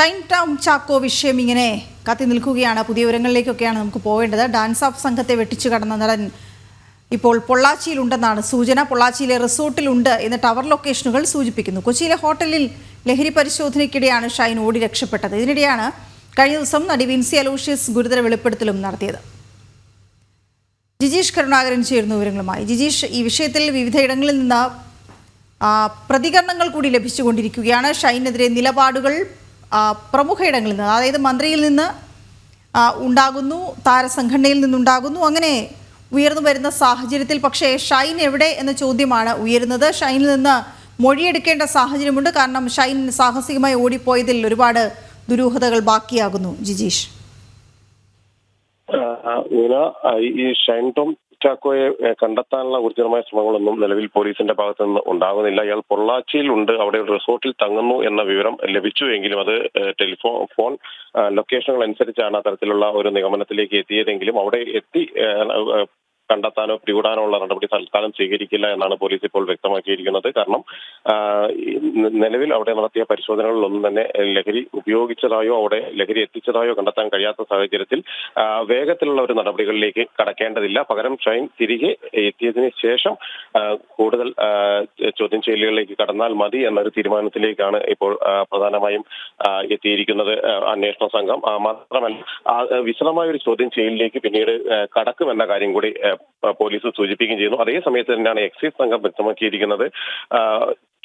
Shine town Chacko വിഷയം ഇങ്ങനെ കത്തി നിൽക്കുകയാണ്. പുതിയ വിവരങ്ങളിലേക്കൊക്കെയാണ് നമുക്ക് പോവേണ്ടത്. ഡാൻസ് ഓഫ് സംഘത്തെ വെട്ടിച്ചു കടന്ന നടൻ ഇപ്പോൾ പൊള്ളാച്ചിയിലുണ്ടെന്നാണ് സൂചന. പൊള്ളാച്ചിയിലെ റിസോർട്ടിലുണ്ട് എന്ന് ടവർ ലൊക്കേഷനുകൾ സൂചിപ്പിക്കുന്നു. കൊച്ചിയിലെ ഹോട്ടലിൽ ലഹരി പരിശോധനയ്ക്കിടെയാണ് ഷൈൻ ഓടി രക്ഷപ്പെട്ടത്. ഇതിനിടെയാണ് കഴിഞ്ഞ ദിവസം നടി വിൻസി അലോഷ്യസ് ഗുരുതര വെളിപ്പെടുത്തലും നടത്തിയത്. ജിജീഷ് കരുണാകരൻ ചേരുന്ന വിവരങ്ങളുമായി. ജിജീഷ് ഈ വിഷയത്തിൽ വിവിധ ഇടങ്ങളിൽ നിന്ന് പ്രതികരണങ്ങൾ കൂടി ലഭിച്ചുകൊണ്ടിരിക്കുകയാണ്. ഷൈനെതിരെ നിലപാടുകൾ പ്രമുഖയിടങ്ങളിൽ നിന്ന് അതായത് മന്ത്രിയിൽ നിന്ന് ഉണ്ടാകുന്നു താരസംഘടനയിൽ നിന്നുണ്ടാകുന്നു അങ്ങനെ ഉയർന്നു വരുന്ന സാഹചര്യത്തിൽ പക്ഷേ ഷൈൻ എവിടെ എന്ന ചോദ്യമാണ് ഉയരുന്നത്. ഷൈനിൽ നിന്ന് മൊഴിയെടുക്കേണ്ട സാഹചര്യമുണ്ട്. കാരണം ഷൈൻ സാഹസികമായി ഓടിപ്പോയതിൽ ഒരുപാട് ദുരൂഹതകൾ ബാക്കിയാകുന്നു. ജിജീഷ്. ഈ ഷൈൻ ടോം ചാക്കോയെ കണ്ടെത്താനുള്ള ഊർജിതമായ ശ്രമങ്ങളൊന്നും നിലവിൽ പോലീസിന്റെ ഭാഗത്തു നിന്ന് ഉണ്ടാകുന്നില്ല. ഇയാൾ പൊള്ളാച്ചിയിൽ ഉണ്ട് അവിടെ ഒരു റിസോർട്ടിൽ തങ്ങുന്നു എന്ന വിവരം ലഭിച്ചു എങ്കിലും അത് ടെലിഫോൺ ഫോൺ ലൊക്കേഷനുകൾ അനുസരിച്ചാണ് അത്തരത്തിലുള്ള ഒരു നിഗമനത്തിലേക്ക് എത്തിയതെങ്കിലും അവിടെ എത്തി കണ്ടെത്താനോ പിടികൂടാനോ ഉള്ള നടപടി തൽക്കാലം സ്വീകരിക്കില്ല എന്നാണ് പോലീസ് ഇപ്പോൾ വ്യക്തമാക്കിയിരിക്കുന്നത്. കാരണം നിലവിൽ അവിടെ നടത്തിയ പരിശോധനകളിലൊന്നും തന്നെ ലഹരി ഉപയോഗിച്ചതായോ അവിടെ ലഹരി എത്തിച്ചതായോ കണ്ടെത്താൻ കഴിയാത്ത സാഹചര്യത്തിൽ വേഗത്തിലുള്ള ഒരു നടപടികളിലേക്ക് കടക്കേണ്ടതില്ല. പകരം ട്രെയിൻ തിരികെ എത്തിയതിനു ശേഷം കൂടുതൽ ചോദ്യം ചെയ്യലുകളിലേക്ക് കടന്നാൽ മതി എന്നൊരു തീരുമാനത്തിലേക്കാണ് ഇപ്പോൾ പ്രധാനമായും എത്തിയിരിക്കുന്നത് അന്വേഷണ സംഘം. മാത്രമല്ല വിശദമായ ഒരു ചോദ്യം ചെയ്യലിലേക്ക് പിന്നീട് കടക്കുമെന്ന കാര്യം കൂടി പോലീസ് സൂചിപ്പിക്കുകയും ചെയ്യുന്നു. അതേ സമയത്ത് തന്നെയാണ് എക്സൈസ് സംഘം വ്യക്തമാക്കിയിരിക്കുന്നത്.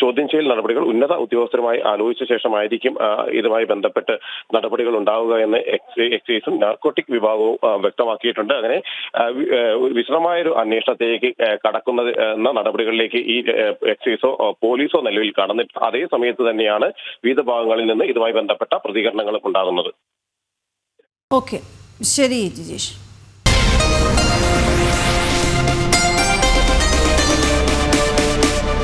ചോദ്യം ചെയ്യൽ നടപടികൾ ഉന്നത ഉദ്യോഗസ്ഥരുമായി ആലോചിച്ച ശേഷമായിരിക്കും ഇതുമായി ബന്ധപ്പെട്ട് നടപടികൾ ഉണ്ടാവുക എന്ന് എക്സൈസും നാർക്കോട്ടിക് വിഭാഗവും വ്യക്തമാക്കിയിട്ടുണ്ട്. അങ്ങനെ വിശദമായൊരു അന്വേഷണത്തിലേക്ക് കടക്കുന്ന നടപടികളിലേക്ക് ഈ എക്സൈസോ പോലീസോ നിലവിൽ കടന്നിട്ട് അതേ സമയത്ത് തന്നെയാണ് വിവിധ ഭാഗങ്ങളിൽ നിന്ന് ഇതുമായി ബന്ധപ്പെട്ട പ്രതികരണങ്ങളും ഉണ്ടാകുന്നത്. ഓക്കെ. ശരി ജിജീഷ്.